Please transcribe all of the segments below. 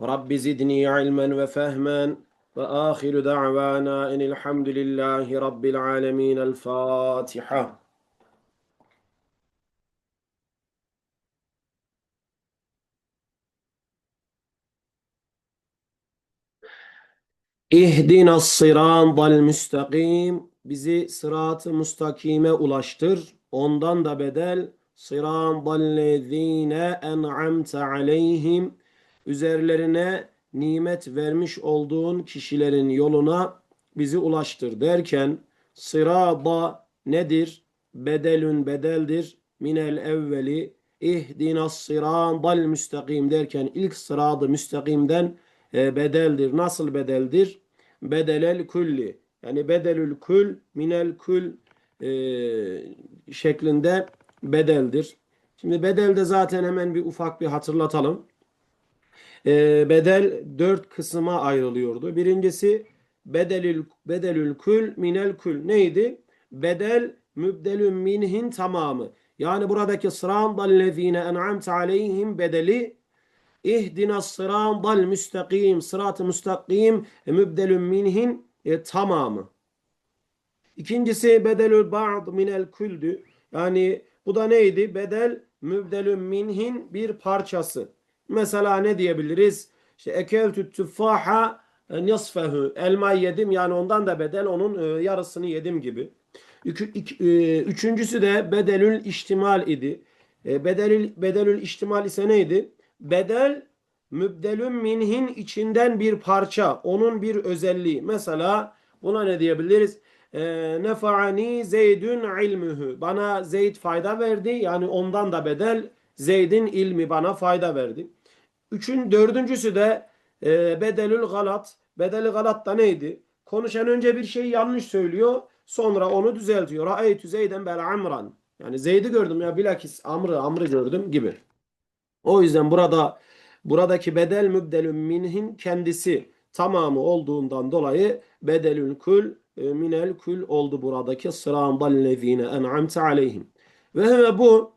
رب زدني علما وفهما وآخر دعوانا إن الحمد لله رب العالمين الفاتحة İhdina sıratal müstakim bizi sırat-ı müstakime ulaştır. Ondan da bedel sıratal lezine en'amte aleyhim üzerlerine nimet vermiş olduğun kişilerin yoluna bizi ulaştır derken sırada nedir? Bedelün bedeldir. Minel evveli ihdinas sıratal müstakim derken ilk sıradı müstakimden e, bedeldir. Nasıl bedeldir? Bedelel kulli. Yani bedelül kul minel kul e, şeklinde bedeldir. Şimdi bedelde zaten hemen bir ufak bir hatırlatalım. E, bedel dört kısma ayrılıyordu. Birincisi bedelül, bedelül kul minel kul neydi? Bedel mübdelün minhin tamamı. Yani buradaki sıratal lezine en'amte aleyhim bedeli İhdina sıratal müstakim sırat-ı müstakim e, mübdelün minhin e, tamamı. İkincisi bedelül ba'd minel küldü. Yani bu da neydi? Bedel mübdelün minhin bir parçası. Mesela ne diyebiliriz? İşte ekeltü tüffaha nisfehu. Elma yedim yani ondan da bedel onun e, yarısını yedim gibi. E, Üçüncüsü de bedelül iştimal idi. E, Bedelül, bedelül iştimal ise neydi? Bedel mübdelün minhin içinden bir parça. Onun bir özelliği. Mesela buna ne diyebiliriz? Nefa'ani zeydün ilmühü. Bana Zeyd fayda verdi. Yani ondan da bedel Zeyd'in ilmi bana fayda verdi. Üçün, dördüncüsü de e, bedelül galat. Bedeli galat da neydi? Konuşan önce bir şey yanlış söylüyor. Sonra onu düzeltiyor. Ra'eytü Zeyden bel amran. Yani Zeyd'i gördüm ya bilakis Amr'ı Amr'ı gördüm gibi. O yüzden burada buradaki bedel mübdelün minhin kendisi tamamı olduğundan dolayı bedelül kul e, minel kul oldu buradaki sıratal lezine en'amte aleyhim. Ve huve bu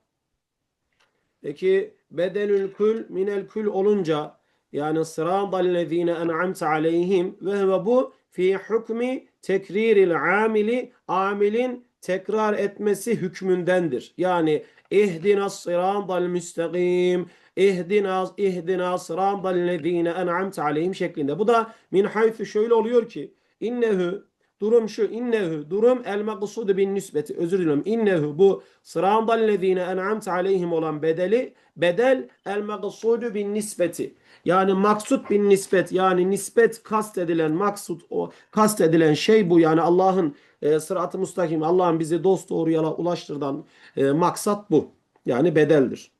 peki bedelül kul minel kul olunca yani sıratal lezine en'amte aleyhim ve huve bu fi hukmi tekriril amili amilin tekrar etmesi hükmündendir. Yani ihdina sıratal müstakim ihdina ihdina sıratal lezine en'amte aleyhim şeklinde. Bu da min haythu şöyle oluyor ki innehu durum şu innehu durum el maksudu bin nisbeti özür diliyorum innehu bu sıratal lezine en'amte aleyhim olan bedeli bedel el maksudu bin nisbeti yani maksut bin nispet yani nispet kastedilen maksut o kastedilen şey bu yani Allah'ın e, sırat-ı müstakim Allah'ın bizi dost doğru yola ulaştırdan e, maksat bu. Yani bedeldir.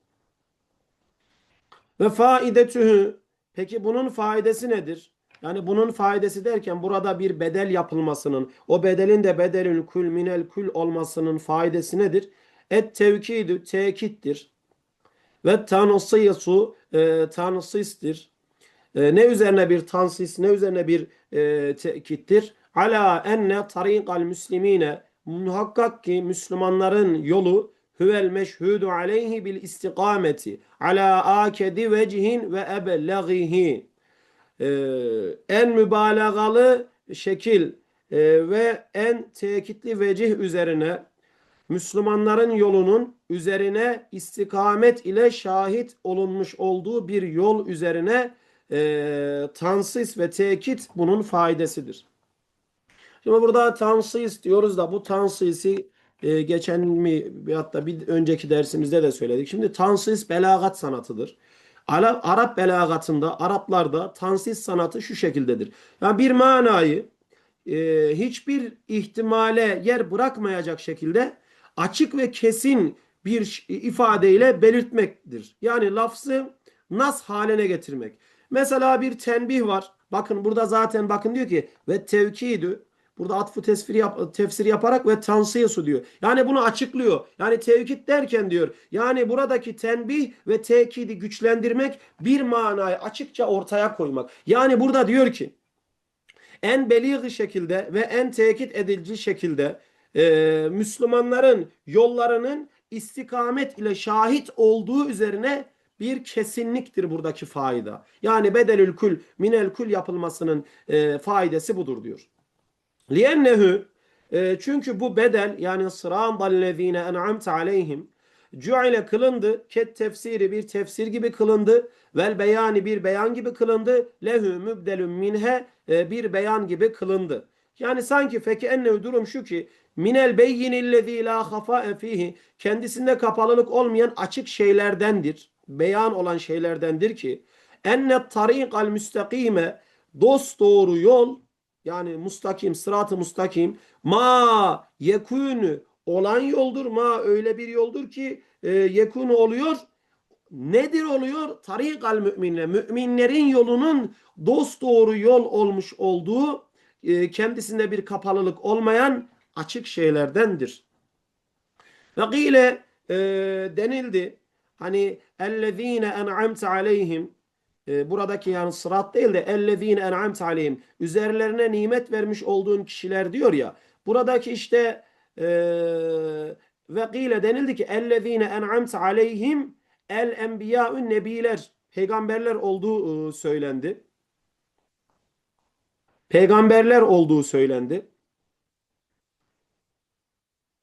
Ve faidetühü peki bunun faydası nedir? Yani bunun faydası derken burada bir bedel yapılmasının o bedelin de bedelün kül minel kül olmasının faydası nedir? Et tevkidü tekittir. Ve tansisu e, tansistir. E, ne üzerine bir tansis ne üzerine bir e, tekittir? Ala enne tariqal müslimine muhakkak ki Müslümanların yolu huvel meşhudu aleyhi bil istikameti ala akedi vecihin ve ebellegihi e, en mübalağalı şekil e, ve en tekitli vecih üzerine Müslümanların yolunun üzerine istikamet ile şahit olunmuş olduğu bir yol üzerine e, tansis ve tekit bunun faydasıdır. Şimdi burada tansis diyoruz da bu tansisi e, geçen mi hatta bir önceki dersimizde de söyledik. Şimdi tansis belagat sanatıdır. Arap, belagatında, Araplarda tansis sanatı şu şekildedir. Yani bir manayı e, hiçbir ihtimale yer bırakmayacak şekilde açık ve kesin bir ifadeyle belirtmektir. Yani lafzı nas haline getirmek. Mesela bir tenbih var. Bakın burada zaten bakın diyor ki ve tevkidü Burada atfu tesfiri yap, tefsiri yaparak ve tansiyesu diyor. Yani bunu açıklıyor. Yani tevkid derken diyor. Yani buradaki tenbih ve tekidi güçlendirmek bir manayı açıkça ortaya koymak. Yani burada diyor ki en belirgin şekilde ve en tekit edici şekilde e, Müslümanların yollarının istikamet ile şahit olduğu üzerine bir kesinliktir buradaki fayda. Yani bedelül kul minel kul yapılmasının e, faydası budur diyor. Liennehu e, çünkü bu bedel yani sıran dallezine en'amte aleyhim cu'ile kılındı ket tefsiri bir tefsir gibi kılındı vel beyani bir beyan gibi kılındı lehu mübdelun minhe e, bir beyan gibi kılındı. Yani sanki feki ennehu durum şu ki minel beyyinillezî la hafae fihi kendisinde kapalılık olmayan açık şeylerdendir. Beyan olan şeylerdendir ki enne tariqal müstakime dost doğru yol yani mustakim, sırat-ı mustakim ma yekûnü olan yoldur. Ma öyle bir yoldur ki e, yekûnü oluyor. Nedir oluyor? Tarikal müminle. Müminlerin yolunun dost doğru yol olmuş olduğu e, kendisinde bir kapalılık olmayan açık şeylerdendir. Ve gile e, denildi hani ellezine en'amte aleyhim e, buradaki yani sırat değil de ellezine en'amte aleyhim üzerlerine nimet vermiş olduğun kişiler diyor ya buradaki işte e, ve gile denildi ki ellezine en'amte aleyhim el enbiya'ün nebiler peygamberler olduğu e, söylendi. Peygamberler olduğu söylendi.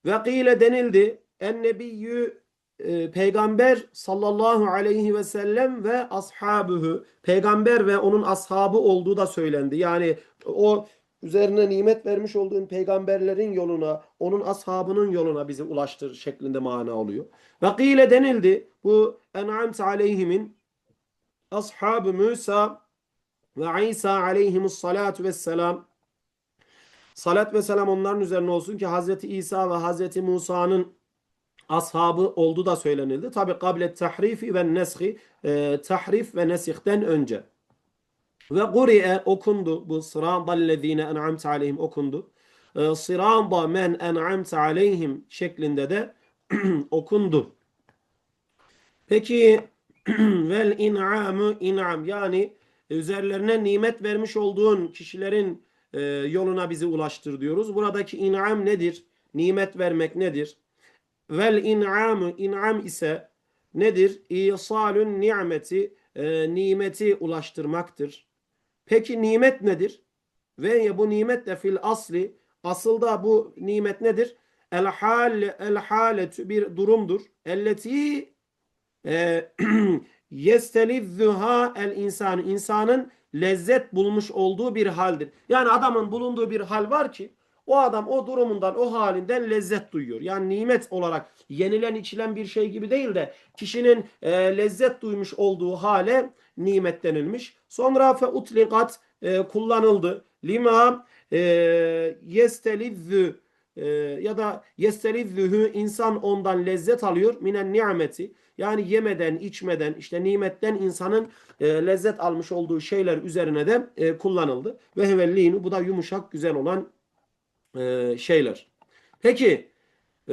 Ve gile denildi en nebiyyü e, peygamber sallallahu aleyhi ve sellem ve ashabühü peygamber ve onun ashabı olduğu da söylendi. Yani o üzerine nimet vermiş olduğun peygamberlerin yoluna, onun ashabının yoluna bizi ulaştır şeklinde mana oluyor. Ve gile denildi bu en'amte aleyhimin ashabı Musa ve İsa aleyhimus salatu vesselam salat ve selam onların üzerine olsun ki Hazreti İsa ve Hazreti Musa'nın ashabı oldu da söylenildi. Tabi kable tahrifi ve neshi e, tahrif ve nesihten önce. Ve guri'e okundu. Bu sıradallezine en'amte aleyhim okundu. E, sırada men en'amte aleyhim şeklinde de okundu. Peki vel in'amu in'am yani üzerlerine nimet vermiş olduğun kişilerin e, yoluna bizi ulaştır diyoruz. Buradaki in'am nedir? Nimet vermek nedir? Vel in'amu in'am ise nedir? İsalün nimeti e, nimeti ulaştırmaktır. Peki nimet nedir? Ve bu nimet de fil asli asılda bu nimet nedir? El hal el haletü bir durumdur. Elleti e, yestelizzuha el insan insanın lezzet bulmuş olduğu bir haldir. Yani adamın bulunduğu bir hal var ki o adam o durumundan, o halinden lezzet duyuyor. Yani nimet olarak yenilen içilen bir şey gibi değil de kişinin e, lezzet duymuş olduğu hale nimet denilmiş. Sonra fe utlikat e, kullanıldı. Lima e, yestelizzü e, ya da yestelizzühü insan ondan lezzet alıyor minen nimeti. Yani yemeden, içmeden, işte nimetten insanın e, lezzet almış olduğu şeyler üzerine de e, kullanıldı. Ve hevellinu bu da yumuşak, güzel olan e, şeyler. Peki e,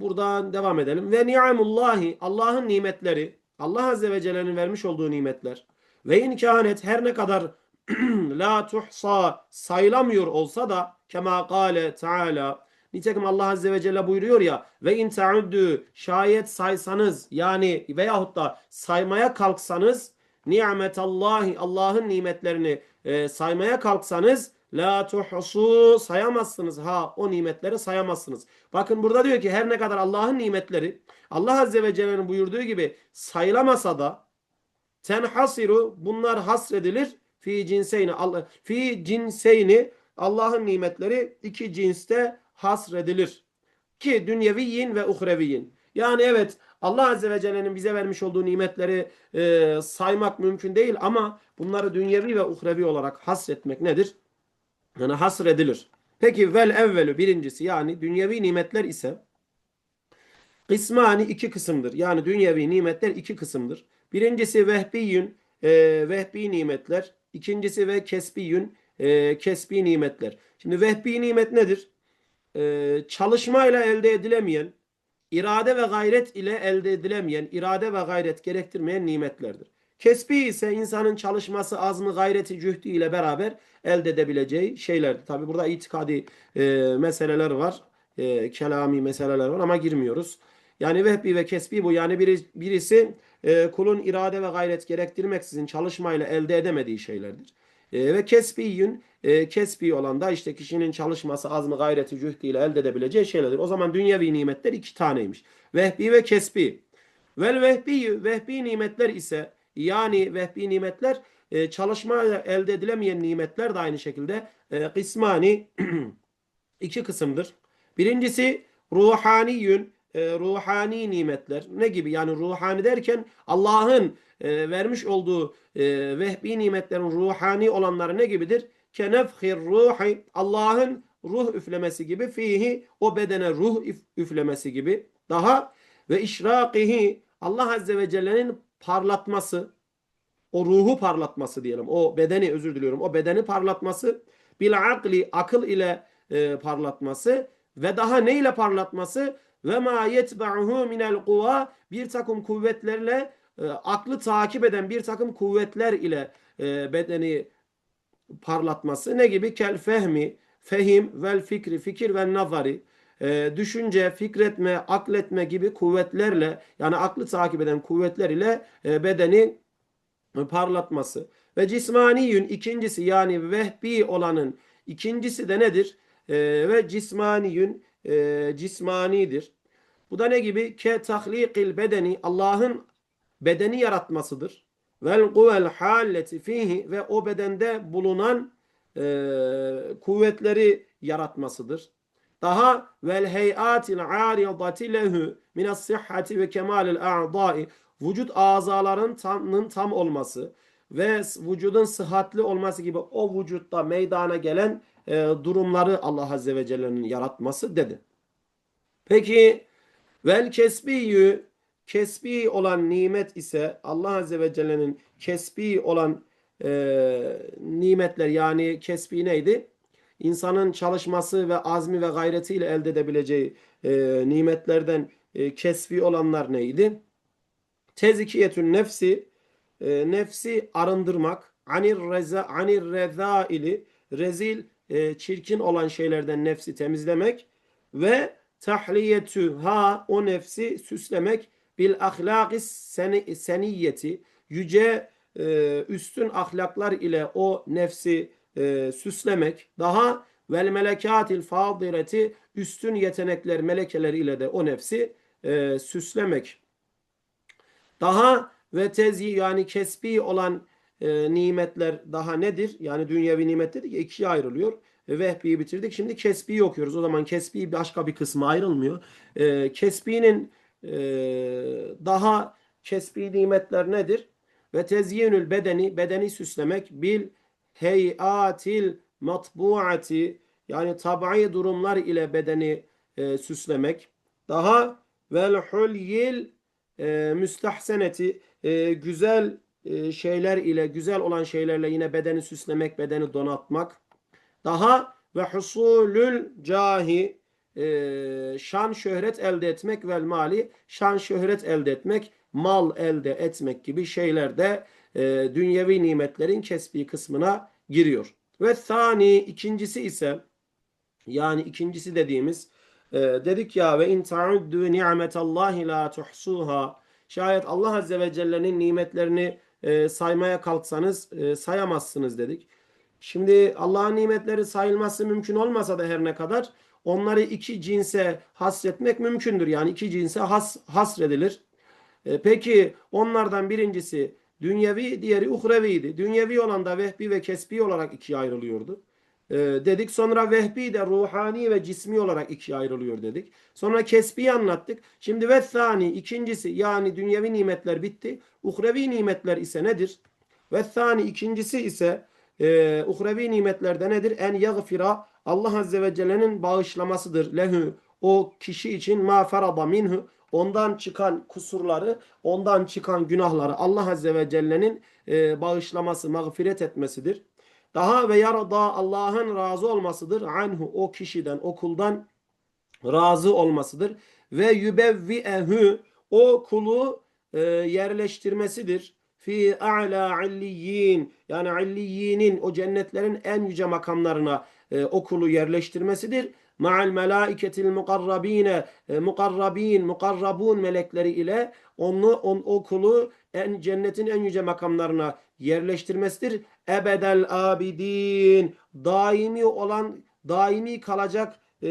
buradan devam edelim. Ve ni'amullahi Allah'ın nimetleri Allah Azze ve Celle'nin vermiş olduğu nimetler ve imkanet her ne kadar la tuhsa sayılamıyor olsa da kema kâle teala nitekim Allah Azze ve Celle buyuruyor ya ve in ta'uddu şayet saysanız yani veyahut da saymaya kalksanız nimetallahi Allah'ın nimetlerini e, saymaya kalksanız La tuhsu sayamazsınız ha o nimetleri sayamazsınız. Bakın burada diyor ki her ne kadar Allah'ın nimetleri Allah Azze ve Celle'nin buyurduğu gibi sayılamasa da tenhasiru bunlar hasredilir fi cinseyni fi cinseyni Allah'ın nimetleri iki cinste hasredilir. Ki dünyeviyin ve uhreviyin. Yani evet Allah Azze ve Celle'nin bize vermiş olduğu nimetleri e, saymak mümkün değil ama bunları dünyevi ve uhrevi olarak hasretmek nedir? Yani hasredilir. Peki vel evvelü birincisi yani dünyevi nimetler ise kısmani iki kısımdır. Yani dünyevi nimetler iki kısımdır. Birincisi vehbiyün e, vehbi nimetler İkincisi ve kesbiyün e, kesbi nimetler. Şimdi vehbi nimet nedir? E, çalışmayla elde edilemeyen, irade ve gayret ile elde edilemeyen, irade ve gayret gerektirmeyen nimetlerdir. Kesbi ise insanın çalışması, azmı, gayreti, cühdü ile beraber elde edebileceği şeylerdir. Tabi burada itikadi e, meseleler var, e, kelami meseleler var ama girmiyoruz. Yani vehbi ve kesbi bu. Yani biri, birisi e, kulun irade ve gayret gerektirmeksizin çalışmayla elde edemediği şeylerdir. E, ve kesbiyün e, kesbi olan da işte kişinin çalışması, azmı, gayreti, cühdü ile elde edebileceği şeylerdir. O zaman dünyevi nimetler iki taneymiş. Vehbi ve kesbi. Vel vehbi, vehbi nimetler ise yani vehbi nimetler e, çalışmayla elde edilemeyen nimetler de aynı şekilde e, kısmani iki kısımdır. Birincisi ruhaniyün e, ruhani nimetler. Ne gibi? Yani ruhani derken Allah'ın e, vermiş olduğu e, vehbi nimetlerin ruhani olanları ne gibidir? Kenefhir ruhi Allah'ın ruh üflemesi gibi fihi o bedene ruh üf- üflemesi gibi. Daha ve işrakihi Allah Azze ve Celle'nin parlatması o ruhu parlatması diyelim. O bedeni özür diliyorum. O bedeni parlatması bil akli akıl ile e, parlatması ve daha ne ile parlatması ve ma yetba'uhu minel kuva bir takım kuvvetlerle e, aklı takip eden bir takım kuvvetler ile e, bedeni parlatması ne gibi? Kel fehmi, fehim vel fikri, fikir ve nazari. E, düşünce, fikretme, akletme gibi kuvvetlerle yani aklı takip eden kuvvetler ile e, bedeni parlatması. Ve cismaniyün ikincisi yani vehbi olanın ikincisi de nedir? E, ve cismaniyün e, cismanidir. Bu da ne gibi? Ke tahlikil bedeni Allah'ın bedeni yaratmasıdır. Vel kuvel halleti fihi ve o bedende bulunan e, kuvvetleri yaratmasıdır. Daha vel heyatil aridati lehu minas sihhati ve kemalil a'dai vücut azaların tamının tam olması ve vücudun sıhhatli olması gibi o vücutta meydana gelen e, durumları Allah Azze ve Celle'nin yaratması dedi. Peki vel kesbiyyü kesbi olan nimet ise Allah Azze ve Celle'nin kesbi olan e, nimetler yani kesbi neydi? İnsanın çalışması ve azmi ve gayretiyle elde edebileceği e, nimetlerden e, kesbi olanlar neydi? Tezkiyetün nefsi e, nefsi arındırmak anir reza anir rezaili rezil e, çirkin olan şeylerden nefsi temizlemek ve tahliyetü ha o nefsi süslemek bil ahlaki seni, seniyeti yüce e, üstün ahlaklar ile o nefsi e, süslemek daha vel melekatil fadileti üstün yetenekler melekeler ile de o nefsi e, süslemek daha ve tezi yani kesbi olan e, nimetler daha nedir? Yani dünyevi nimet dedik ikiye ayrılıyor. E, vehbiyi bitirdik. Şimdi kesbiyi okuyoruz. O zaman kesbi başka bir kısmı ayrılmıyor. E, kesbinin e, daha kesbi nimetler nedir? Ve tezyinül bedeni bedeni süslemek bil heyatil matbuati yani tabi durumlar ile bedeni e, süslemek. Daha vel hulyil e, müstahseneti e, güzel e, şeyler ile güzel olan şeylerle yine bedeni süslemek, bedeni donatmak. Daha ve husulül cahi e, şan şöhret elde etmek vel mali şan şöhret elde etmek, mal elde etmek gibi şeyler de e, dünyevi nimetlerin kesbi kısmına giriyor. Ve thani ikincisi ise yani ikincisi dediğimiz e, dedik ya ve in ta'uddu ni'metallahi la tuhsuha şayet Allah Azze ve Celle'nin nimetlerini e, saymaya kalksanız e, sayamazsınız dedik. Şimdi Allah'ın nimetleri sayılması mümkün olmasa da her ne kadar onları iki cinse hasretmek mümkündür. Yani iki cinse has, hasredilir. E, peki onlardan birincisi dünyevi, diğeri uhreviydi. Dünyevi olan da vehbi ve kesbi olarak ikiye ayrılıyordu. E, dedik. Sonra vehbi de ruhani ve cismi olarak ikiye ayrılıyor dedik. Sonra kesbi anlattık. Şimdi ve thani ikincisi yani dünyevi nimetler bitti. Uhrevi nimetler ise nedir? Ve thani ikincisi ise e, uhrevi nimetlerde nedir? En yagfira Allah Azze ve Celle'nin bağışlamasıdır. Lehu o kişi için ma farada minhu ondan çıkan kusurları, ondan çıkan günahları Allah Azze ve Celle'nin e, bağışlaması, mağfiret etmesidir. Daha ve yarda Allah'ın razı olmasıdır. Anhu o kişiden, o kuldan razı olmasıdır. Ve yübevvi'ehu o kulu e, yerleştirmesidir. Fi a'la illiyyin yani illiyinin o cennetlerin en yüce makamlarına e, o kulu yerleştirmesidir. Ma'al melaiketil mukarrabine e, mukarrabin mukarrabun melekleri ile onu on, o kulu en cennetin en yüce makamlarına yerleştirmesidir. Ebedel abidin. Daimi olan daimi kalacak e,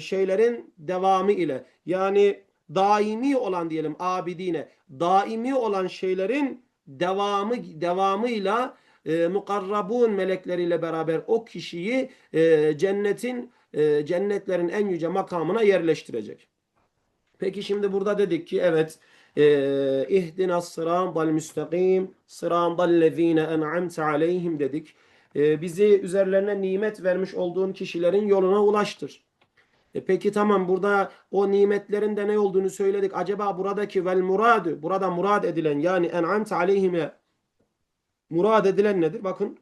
şeylerin devamı ile. Yani daimi olan diyelim abidine. Daimi olan şeylerin devamı devamıyla e, mukarrabun melekleriyle beraber o kişiyi e, cennetin e, cennetlerin en yüce makamına yerleştirecek. Peki şimdi burada dedik ki evet e, ihdinas sıratal müstakim sıratal lezine en'amte aleyhim dedik. E, bizi üzerlerine nimet vermiş olduğun kişilerin yoluna ulaştır. E peki tamam burada o nimetlerin de ne olduğunu söyledik. Acaba buradaki vel muradu burada murad edilen yani en'amte aleyhime murad edilen nedir? Bakın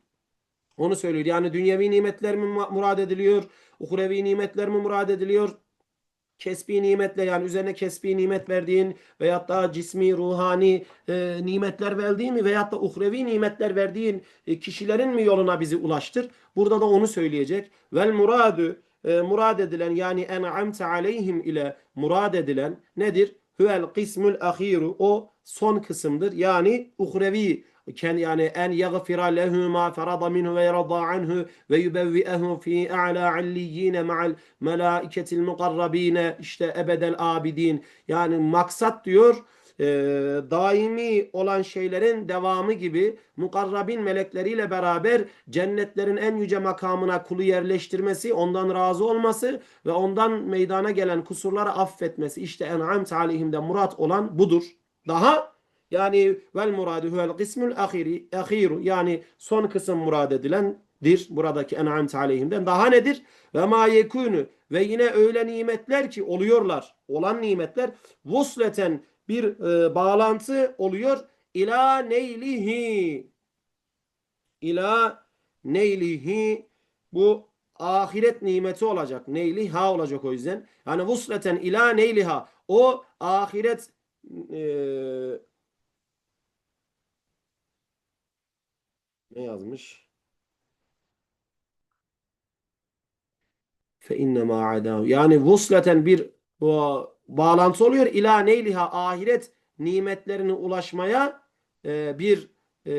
onu söylüyor. Yani dünyevi nimetler mi murad ediliyor? Uhrevi nimetler mi murad ediliyor? Kesbi nimetle yani üzerine kesbi nimet verdiğin veyahut da cismi, ruhani e, nimetler verdiğin mi veyahut da uhrevi nimetler verdiğin e, kişilerin mi yoluna bizi ulaştır? Burada da onu söyleyecek. Vel muradu e, murad edilen yani en'amte aleyhim ile murad edilen nedir? Huvel kısmul ahiru o son kısımdır. Yani uhrevi yani en yaghfira lehu ma farada minhu ve yarda anhu ve yubevvi'ehu fi a'la illiyyin ma'al melaiketil mukarrabine işte ebedel abidin yani maksat diyor e, daimi olan şeylerin devamı gibi mukarrabin melekleriyle beraber cennetlerin en yüce makamına kulu yerleştirmesi, ondan razı olması ve ondan meydana gelen kusurları affetmesi. İşte en'amte aleyhimde murat olan budur. Daha yani vel muradu huvel kısmul ahiri, ahiru yani son kısım murad edilendir. Buradaki en'amte aleyhimden. Daha nedir? Ve ma yekunu ve yine öyle nimetler ki oluyorlar. Olan nimetler vusleten bir e, bağlantı oluyor. İla neylihi İla neylihi bu ahiret nimeti olacak. Neyliha olacak o yüzden. Yani vusleten ila neyliha o ahiret e, ne yazmış? Fe inne ma adahu. Yani vusleten bir bu bağlantı oluyor. İla neyliha ahiret nimetlerine ulaşmaya e, bir e,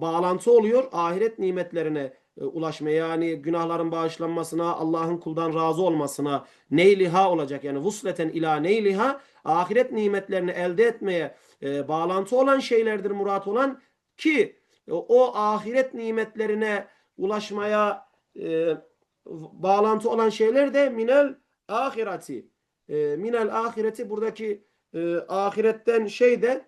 bağlantı oluyor. Ahiret nimetlerine e, ulaşmaya yani günahların bağışlanmasına, Allah'ın kuldan razı olmasına neyliha olacak. Yani vusleten ila neyliha ahiret nimetlerini elde etmeye e, bağlantı olan şeylerdir murat olan ki o ahiret nimetlerine ulaşmaya e, bağlantı olan şeyler de minel ahireti. E, minel ahireti buradaki e, ahiretten şey de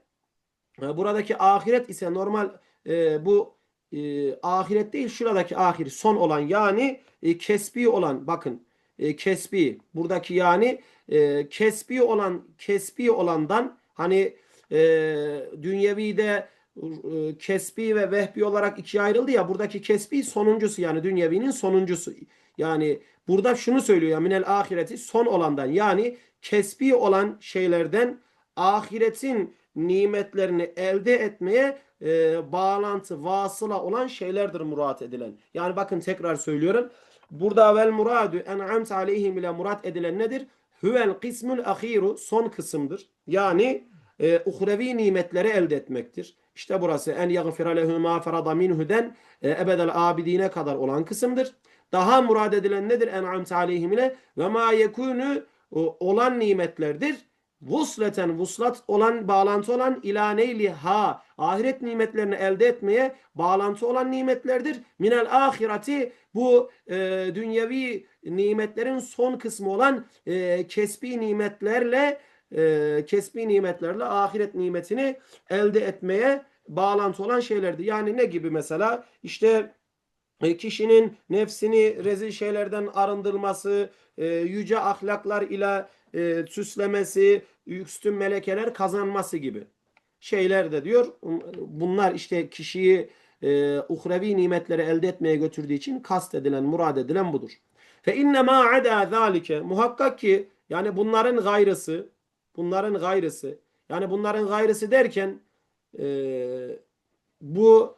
e, buradaki ahiret ise normal e, bu e, ahiret değil şuradaki ahir son olan yani e, kesbi olan bakın e, kesbi buradaki yani e, kesbi olan kesbi olandan hani e, dünyevi de e, kesbi ve vehbi olarak ikiye ayrıldı ya buradaki kesbi sonuncusu yani dünyevinin sonuncusu. Yani burada şunu söylüyor ya minel ahireti son olandan yani kesbi olan şeylerden ahiretin nimetlerini elde etmeye e, bağlantı, vasıla olan şeylerdir murat edilen. Yani bakın tekrar söylüyorum. Burada vel muradu en'amte aleyhim ile murat edilen nedir? Huvel kısmul ahiru son kısımdır. Yani e, uhrevi nimetleri elde etmektir. İşte burası en yagfira lehu ma farada minhu'den e, ebedel abidine kadar olan kısımdır. Daha murad edilen nedir? En'amte aleyhim ile ve ma yekunu olan nimetlerdir. Vusleten vuslat olan bağlantı olan ila neyli ha ahiret nimetlerini elde etmeye bağlantı olan nimetlerdir. Minel ahireti bu e, dünyevi nimetlerin son kısmı olan e, kesbi nimetlerle e, kesbi nimetlerle ahiret nimetini elde etmeye bağlantı olan şeylerdi. Yani ne gibi mesela işte e, kişinin nefsini rezil şeylerden arındırması, e, yüce ahlaklar ile e, süslemesi, üstün melekeler kazanması gibi şeyler de diyor. Bunlar işte kişiyi e, uhrevi nimetleri elde etmeye götürdüğü için kastedilen, murad edilen budur. Fe inne ma ada zalike muhakkak ki yani bunların gayrısı bunların gayrısı. Yani bunların gayrısı derken e, bu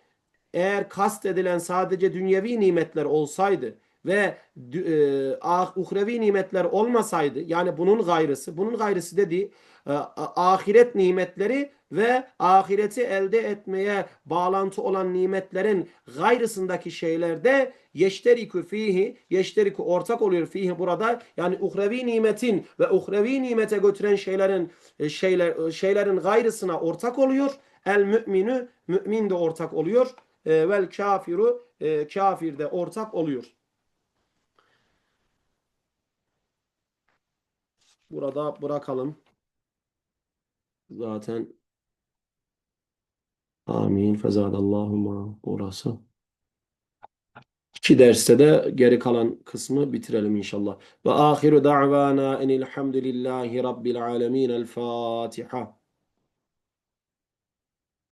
eğer kast edilen sadece dünyevi nimetler olsaydı ve e, ah, uhrevi nimetler olmasaydı yani bunun gayrısı bunun gayrısı dediği ahiret nimetleri ve ahireti elde etmeye bağlantı olan nimetlerin gayrısındaki şeylerde yeşteriku fihi yeşteriku ortak oluyor fihi burada yani uhrevi nimetin ve uhrevi nimete götüren şeylerin e, şeyler şeylerin gayrısına ortak oluyor. El müminü mümin de ortak oluyor. E, vel kafiru e, kafir de ortak oluyor. Burada bırakalım. Zaten amin fezadallahu ma burası. İki derste de geri kalan kısmı bitirelim inşallah. Ve ahiru da'vana enilhamdülillahi rabbil alemin. El Fatiha.